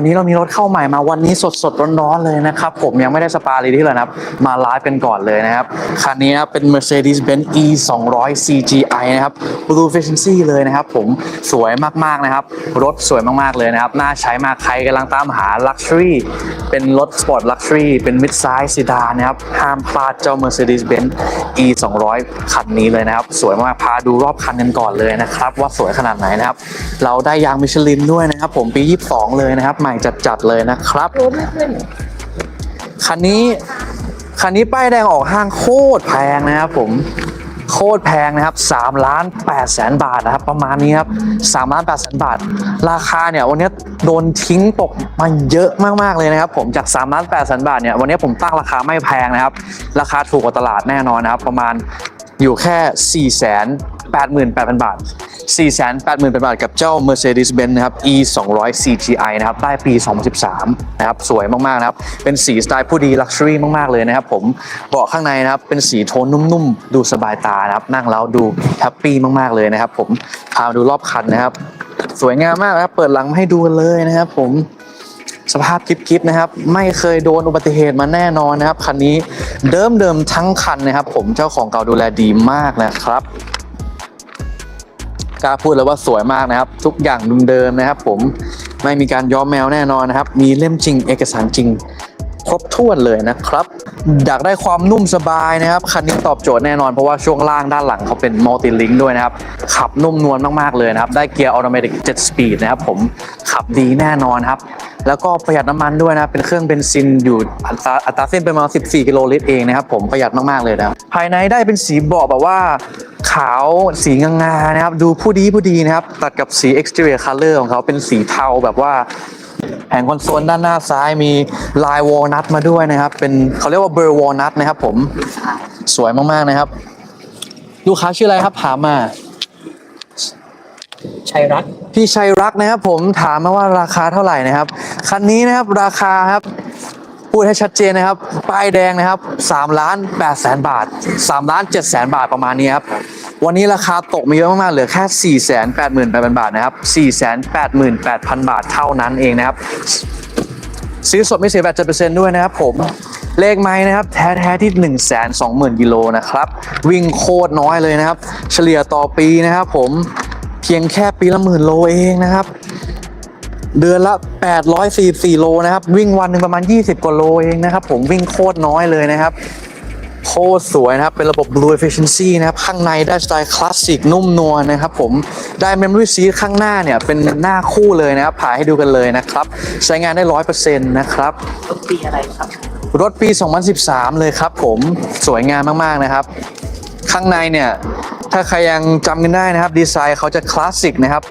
วันนี้เรามีรถเข้าใหม่มาวันนี้สดสดๆร้อนๆเลยนะครับ ผมยังไม่ได้สปาเลยที่เลยนะครับ มาไลฟ์กันก่อนเลยนะครับ คันนี้เป็น Mercedes-Benz E 2 0 0 CGI นะครับ Blue Efficiency เลยนะครับ ผมสวยมากๆนะครับ รถสวยมากๆเลยนะครับ น่าใช้มากใครกำลังตามหา Luxury เป็นรถ Sport Luxury เป็น Mid Size Sedan นะครับ ห้ามพลาดเจ้า Mercedes-Benz E 2 0 0คันนี้เลยนะครับ สวยมากพาดูรอบคันกันก่อนเลยนะครับ ว่าสวยขนาดไหนนะครับ เราได้ยางมิชลินด้วยนะครับ ผมปี 22 เลยนะครับม่จัดๆเลยนะครับคันนี้คันนี้ป้ายแดงออกห้างโคตรแพงนะครับผมโคตรแพงนะครับ3ล้าน8แสนบาทนะครับ ประมาณนี้ครับ3ล้าน8แสนบาท ราคาเนี่ยวันนี้โดนทิ้งตกมาเยอะมากๆเลยนะครับ ผมจาก3ล้าน8แสนบาทเนี่ยวันนี้ผมตั้งราคาไม่แพงนะครับ ราคาถูกกว่าตลาดแน่นอนนะครับ ประมาณ อยู่แค่ 4 8 8 0 0 0 บาท 488,000 บาทกับเจ้า Mercedes-Benz นะครับ E 2 0 0 CGI นะครับได้ปี 2013 นะครับ สวยมาก ๆ นะครับ เป็นสีสไตล์ผู้ดี Luxury มาก ๆ เลยนะครับผม เบาะข้างในนะครับ เป็นสีโทนนุ่ม ๆ ดูสบายตานะครับ นั่งแล้วดูแฮปปี้มาก ๆ เลยนะครับผม พามาดูรอบคันนะครับ สวยงามมากนะครับ เปิดหลังให้ดูกันเลยนะครับผม สภาพกิ๊บๆนะครับ ไม่เคยโดนอุบัติเหตุมาแน่นอนนะครับ คันนี้เดิมๆทั้งคันนะครับ ผมเจ้าของเก่าดูแลดีมากนะครับกล้าพูดแลยว่าสวยมากนะครับ ทุกอย่างเดิมๆนะครับ ผมไม่มีการย้อมแมวแน่นอนนะครับ มีเล่มจริง เอกสารจริง ครบถ้วนเลยนะครับ อยากได้ความนุ่มสบายนะครับ คันนี้ตอบโจทย์แน่นอนเพราะว่าช่วงล่างด้านหลังเขาเป็นมัลติลิงด้วยนะครับ ขับนุ่มนวลมากๆเลยนะครับ ได้เกียร์ออโตเมติก7สปีดนะครับผมขับดีแน่นอนครับ แล้วก็ประหยัดน้ำมันด้วยนะครับเป็นเครื่องเบนซินอยู่อัตราอัตราเส้นเป็นประมาณ 14 กิโลลิตรเองนะครับผมประหยัดมากๆเลยนะครับภายในได้เป็นสีเบาะแบบว่าขาวสีงางานะครับ ดูผู้ดีผู้ดีนะครับ ตัดกับสี exterior color ของเขาเป็นสีเทาแบบว่า แผงคอนโซลด้านหน้าซ้ายมีลายวอลนัทมาด้วยนะครับ เป็นเขาเรียกว่าเบอร์วอลนัทนะครับผมสวยมากๆนะครับ ลูกค้าชื่ออะไรครับถามมาชัยรัตน์พี่ชัยรักนะครับ ผมถามมาว่าราคาเท่าไหร่นะครับ คันนี้นะครับราคาครับ พูดให้ชัดเจนนะครับ ป้ายแดงนะครับ3ล้าน8แสนบาท3ล้าน7แสนบาทประมาณนี้ครับ วันนี้ราคาตกมาเยอะมากๆ เหลือแค่ 4 8 8 0 0 0 บาทนะครับ 4 8 8 0 0 0 บาทเท่านั้นเองนะครับ ซื้อสดไม่เสียแบบเปอร์เซ็นต์ด้วยนะครับผมเลขไม้นะครับแท้ๆที่ 1 2 0 0 0 0กิโลนะครับ วิ่งโคตรน้อยเลยนะครับ เฉลี่ยต่อปีนะครับผมเพียงแค่ปีละหมื่นโลเองนะครับ เดือนละ 844 โลนะครับ วิ่งวันหนึ่งประมาณ 20 กว่าโลเองนะครับ ผมวิ่งโคตรน้อยเลยนะครับ โคตรสวยนะครับ เป็นระบบ Blue Efficiency นะครับ ข้างในได้สไตล์คลาสสิกนุ่มนวลนะครับผมได้ Memory Seat ข้างหน้าเนี่ย เป็นหน้าคู่เลยนะครับผ่ายให้ดูกันเลยนะครับ ใช้งานได้ 100%นะครับรถปีอะไรครับ รถปี 2013 เลยครับผมสวยงามมากๆนะครับ ข้างในเนี่ย ถ้าใครยังจำกันได้นะครับ ดีไซน์เขาจะคลาสสิกนะครับ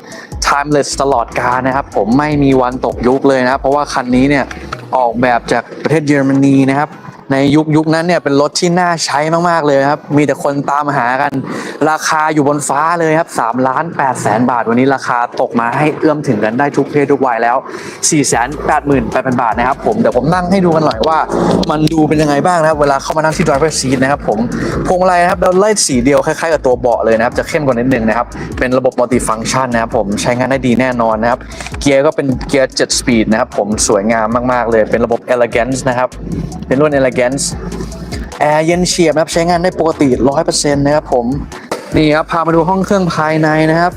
timeless ตลอดกาลนะครับ ผมไม่มีวันตกยุคเลยนะครับ เพราะว่าคันนี้เนี่ย ออกแบบจากประเทศเยอรมนีนะครับ ในยุคยุคนั้นเนี่ยเป็นรถที่น่าใช้มาก ๆ เลยครับ มีแต่คนตามหากัน ราคาอยู่บนฟ้าเลยครับ3ล้าน8แสนบาท วันนี้ราคาตกมาให้เอื้อมถึงกันได้ทุกเพศทุกวัยแล้ว 4 8 8 0 0 0 บาทนะครับผมเดี๋ยวผมนั่งให้ดูกันหน่อยว่า มันดูเป็นยังไงบ้างนะครับ เวลาเข้ามานั่งที่ driver seat นะครับผมพวงมาลัยนะครับเราไล่สีเดียวคล้ายๆกับตัวเบาะเลยนะครับจะเข้มกว่านิดนึงนะครับเป็นระบบ multi function นะครับผมใช้งานได้ดีแน่นอนนะครับเกียร์ก็เป็นเกียร์7 speed นะครับผมสวยงามมากๆเลยเป็นระบบ elegance นะครับเป็นรุ่น elegance แอร์เย็นเฉียบนะครับใช้งานได้ปกติ 100%นะครับผมนี่ครับพามาดูห้องเครื่องภายในนะครับ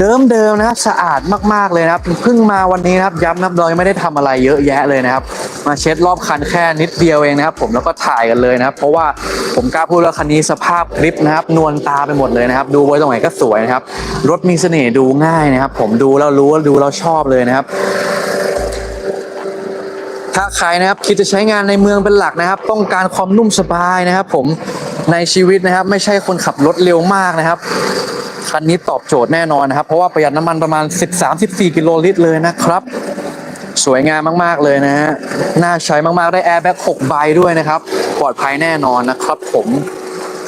เดิมๆนะครับสะอาดมากๆเลยนะครับเพิ่งมาวันนี้นะครับย้ำนะครับเรายังไม่ได้ทำอะไรเยอะแยะเลยนะครับ มาเช็ดรอบคันแค่นิดเดียวเองนะครับ ผมแล้วก็ถ่ายกันเลยนะครับ เพราะว่าผมกล้าพูดว่าคันนี้สภาพคลิปนะครับ นวลตาไปหมดเลยนะครับ ดูไว้ตรงไหนก็สวยนะครับ รถมีเสน่ห์ดูง่ายนะครับ ผมดูแล้วรู้ดูแล้วชอบเลยนะครับ ถ้าใครนะครับคิดจะใช้งานในเมืองเป็นหลักนะครับ ต้องการความนุ่มสบายนะครับ ผมในชีวิตนะครับ ไม่ใช่คนขับรถเร็วมากนะครับคันนี้ตอบโจทย์แน่นอนนะครับ เพราะว่าประหยัดน้ำมันประมาณ 13-14 กิโลลิตรเลยนะครับ สวยงามมาก ๆ เลยนะฮะน่าใช้มากๆได้แอร์แบ็ก6ใบด้วยนะครับ ปลอดภัยแน่นอนนะครับ ผม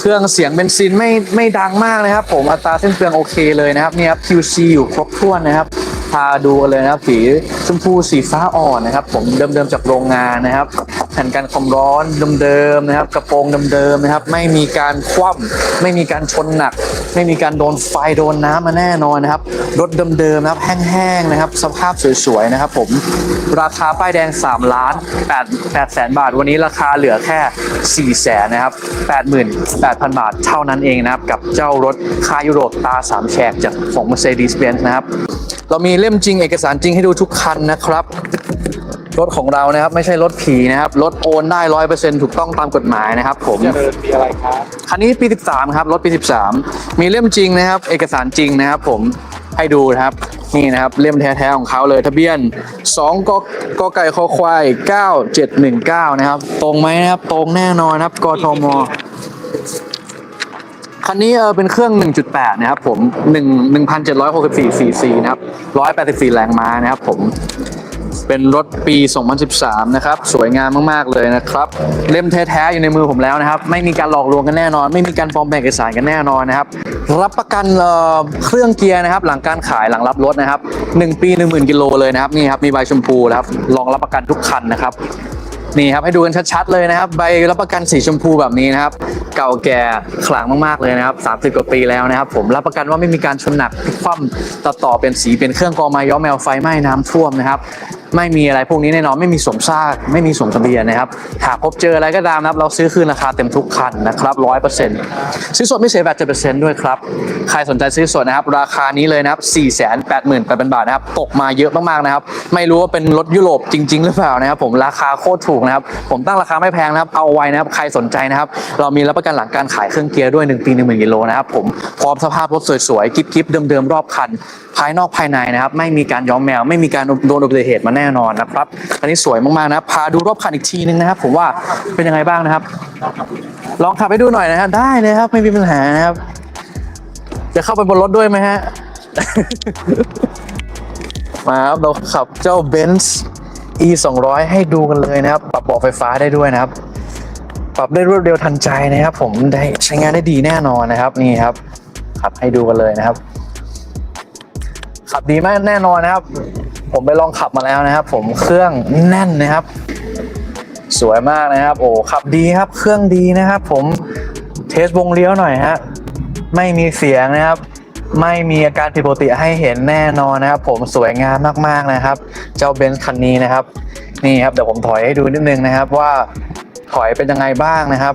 เครื่องเสียงเบนซินไม่ไม่ดังมากนะครับ ผมอัตราเส้นเปลืองโอเคเลยนะครับนี่ครับ QC อยู่ครบถ้วนนะครับ พาดูกันเลยนะครับสีชมพูสีฟ้าอ่อนนะครับ ผมเดิมๆจากโรงงานนะครับ แผ่นกันความร้อนเดิมๆนะครับ กระโปรงเดิมๆนะครับ ไม่มีการคว่ำไม่มีการชนหนัก ไม่มีการโดนไฟโดนน้ำมาแน่นอนนะครับรถเดิมๆนะครับแห้งๆนะครับ สภาพสวยๆนะครับ ผมราคาป้ายแดง3ล้าน8 8แสนบาท วันนี้ราคาเหลือแค่4แสนนะครับ88,000 บาทเท่านั้นเองนะครับ กับเจ้ารถคายุโรปตา 3 แฉกจากของ Mercedes-Benz นะครับ เรามีเล่มจริงเอกสารจริงให้ดูทุกคันนะครับ รถของเรานะครับไม่ใช่รถผีนะครับ รถโอนได้ร้อยเปอร์เซ็นต์ถูกต้องตามกฎหมายนะครับ ผมเจริญมีอะไรครับคันนี้ปี 13 ครับรถปี 13 มีเล่มจริงนะครับ เอกสารจริงนะครับ ผมให้ดูนะครับนี่นะครับเล่มแท้ๆของเขาเลยทะเบียน2กกไก่คอควาย 9719 นะครับ ตรงไหมนะครับ ตรงแน่นอนนะครับกทม คันนี้เออเป็นเครื่อง 1.8 นะครับผม1 1,764 cc นะครับ 184 แรงม้านะครับผม เป็นรถปี 2013 นะครับ สวยงามมาก ๆ เลยนะครับ เล่มแท้ ๆ อยู่ในมือผมแล้วนะครับ ไม่มีการหลอกลวงกันแน่นอน ไม่มีการปลอมแปลงเอกสารกันแน่นอนนะครับ รับประกันเเครื่องเกียร์นะครับ หลังการขายหลังรับรถนะครับ 1 ปี 10,000 กิโลเลยนะครับ นี่ครับ มีใบชมพูนะครับ ลองรับประกันทุกคันนะครับ นี่ครับให้ดูกันชัดๆเลยนะครับ ใบรับประกันสีชมพูแบบนี้นะครับ เก่าแก่ขลังมากๆเลยนะครับ 30 กว่าปีแล้วนะครับ ผมรับประกันว่าไม่มีการชนหนักคว่ำตัดต่อเป็นสีเป็นเครื่องกรองไม้ย้อมแมวไฟไหม้น้ำท่วมนะครับไม่มีอะไรพวกนี้แน่นอนไม่มีสมซากไม่มีสมทะเบียนนะครับ หากพบเจออะไรก็ตามนะครับ เราซื้อคืนราคาเต็มทุกคันนะครับร้อยเปอร์เซ็นต์ซื้อสดไม่เสียแบบเจ็ดเปอร์เซ็นต์ด้วยครับ ใครสนใจซื้อสดนะครับ ราคานี้เลยนะครับ4ี่แสนแปดหมื่นแปดพันบาทนะครับ ตกมาเยอะมากๆนะครับ ไม่รู้ว่าเป็นรถยุโรปจริง ๆ หรือเปล่านะครับ ผมราคาโคตรถูกนะครับ ผมตั้งราคาไม่แพงนะครับ เอาไว้นะครับ ใครสนใจนะครับ เรามีรับประกันหลังการขายเครื่องเกียร์ด้วย 1 ปี1 0,000กิโลนะครับผม พร้อมสภาพรถสวยๆ กิ๊บๆ เดิมๆ รอบคัน ภายนอกภายในนะครับ ไม่มีการย้อมแมว ไม่มีการโดนอุบัติเหตุมาแน่นอนนะครับอันนี้สวยมากๆนะครับพาดูรอบคันอีกทีนึงนะครับ ผมว่าเป็นยังไงบ้างนะครับ ลองขับไปดูหน่อยนะครับ ได้เลยครับ ไม่มีปัญหานะครับ จะเข้าไปบนรถด้วยไหมฮะ มาครับเราขับเจ้า Benz E 2 0 0ให้ดูกันเลยนะครับ ปรับเบาะไฟฟ้าได้ด้วยนะครับ ปรับได้รวดเร็วทันใจนะครับ ผมได้ใช้งานได้ดีแน่นอนนะครับ นี่ครับขับให้ดูกันเลยนะครับ ขับดีมากแน่นอนนะครับ ผมไปลองขับมาแล้วนะครับ ผมเครื่องแน่นนะครับ สวยมากนะครับ โอ้ขับดีครับ เครื่องดีนะครับ ผมเทสวงเลี้ยวหน่อยฮะไม่มีเสียงนะครับ ไม่มีอาการผิดปกติให้เห็นแน่นอนนะครับ ผมสวยงามมากๆนะครับ เจ้าเบนซ์คันนี้นะครับ นี่ครับเดี๋ยวผมถอยให้ดูนิดนึงนะครับ ว่าถอยเป็นยังไงบ้างนะครับ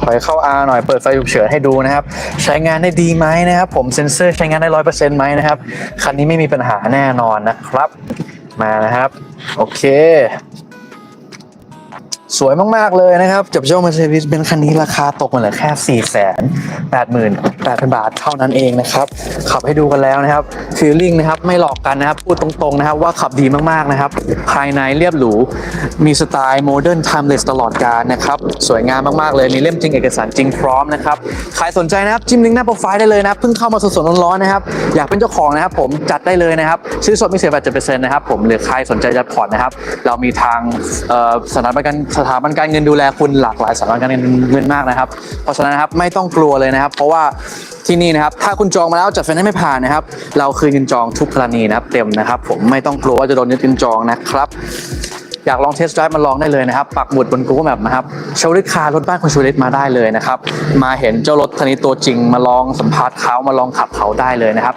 ถอยเข้า R หน่อยเปิดไฟฉุกเฉินให้ดูนะครับ ใช้งานได้ดีไหมนะครับ ผมเซ็นเซอร์ใช้งานได้ร้อยเปอร์เซ็นต์ไหมนะครับคันนี้ไม่มีปัญหาแน่นอนนะครับ มานะครับ โอเค สวยมาก ๆ เลยนะครับกับเจ้า Mercedes Benz คันนี้ราคาตกมาเหลือแค่4 8 8 8 0 0 0บาทเท่านั้นเองนะครับ ขับให้ดูกันแล้วนะครับฟีลลิ่งนะครับไม่หลอกกันนะครับ พูดตรงๆนะครับว่าขับดีมากๆนะครับ ภายในเรียบหรู มีสไตล์โมเดิร์นไทม์เลสตลอดกาลนะครับ สวยงามมาก ๆ เลย มีเล่มจริงเอกสารจริงพร้อมนะครับ ใครสนใจนะครับจิ้มลิงก์หน้าโปรไฟล์ได้เลยนะครับเพิ่งเข้ามาสดๆร้อนๆนะครับอยากเป็นเจ้าของนะครับ ผมจัดได้เลยนะครับซื้อสดไม่เสียแบบเจ็ดเปอร์เซ็นต์นะครับผมหรือใครสนใจจะผ่อนนะครับ เรามีทางสถาบันการสถาบันการเงินดูแลคุณหลากหลายสถาบันการเงินเงินมากนะครับ เพราะฉะนั้นนะครับไม่ต้องกลัวเลยนะครับ เพราะว่าที่นี่นะครับถ้าคุณจองมาแล้วจัดไฟแนนซ์ไม่ผ่านนะครับ เราคืนเงินจองทุกกรณีนะครับเต็มนะครับ ผมไม่ต้องกลัวว่าจะโดนยึดเงินจองนะครับอยากลองเทสต์ไดรฟ์มาลองได้เลยนะครับ ปักหมุดบน Google Map นะครับชวลิตคาร์รถบ้านคุณชวลิตมาได้เลยนะครับ มาเห็นเจ้ารถคันนี้ตัวจริงมาลองสัมภาษณ์เขามาลองขับเขาได้เลยนะครับ